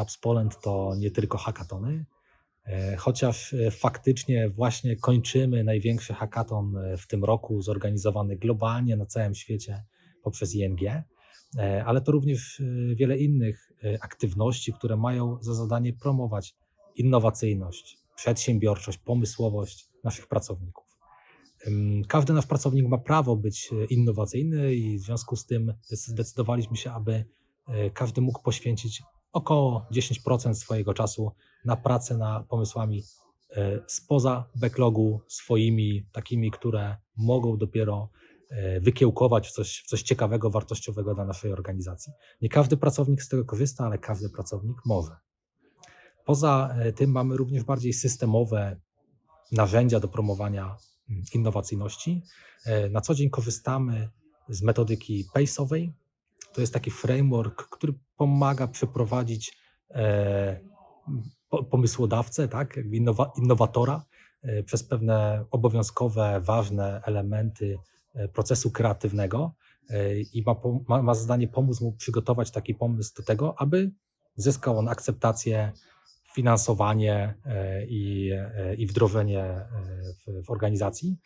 Hubs Poland to nie tylko hackatony, e, chociaż e, faktycznie właśnie kończymy największy hackathon e, w tym roku, zorganizowany globalnie na całym świecie poprzez ING, ale to również wiele innych aktywności, które mają za zadanie promować innowacyjność, przedsiębiorczość, pomysłowość naszych pracowników. Każdy nasz pracownik ma prawo być innowacyjny i w związku z tym zdecydowaliśmy się, aby każdy mógł poświęcić około 10% swojego czasu na pracę nad pomysłami e, spoza backlogu, swoimi, takimi, które mogą dopiero e, wykiełkować w coś, w coś ciekawego, wartościowego dla naszej organizacji. Nie każdy pracownik z tego korzysta, ale każdy pracownik może. Poza e, tym mamy również bardziej systemowe narzędzia do promowania mm, innowacyjności. Na co dzień korzystamy z metodyki PACE'owej. To jest taki framework, który pomaga przeprowadzić e, po- pomysłodawcę, tak, innowa, innowatora e, przez pewne obowiązkowe, ważne elementy e, procesu kreatywnego e, i ma, ma, ma zadanie pomóc mu przygotować taki pomysł do tego, aby zyskał on akceptację, finansowanie e, i, e, i wdrożenie w, w organizacji.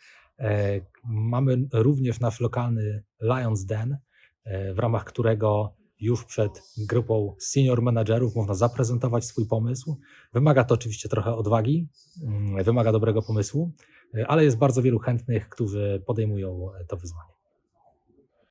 Mamy również nasz lokalny Lions Den, w ramach którego już przed grupą senior managerów można zaprezentować swój pomysł. Wymaga to oczywiście trochę odwagi, mm, wymaga dobrego pomysłu, e, ale jest bardzo wielu chętnych, którzy podejmują e, to wyzwanie.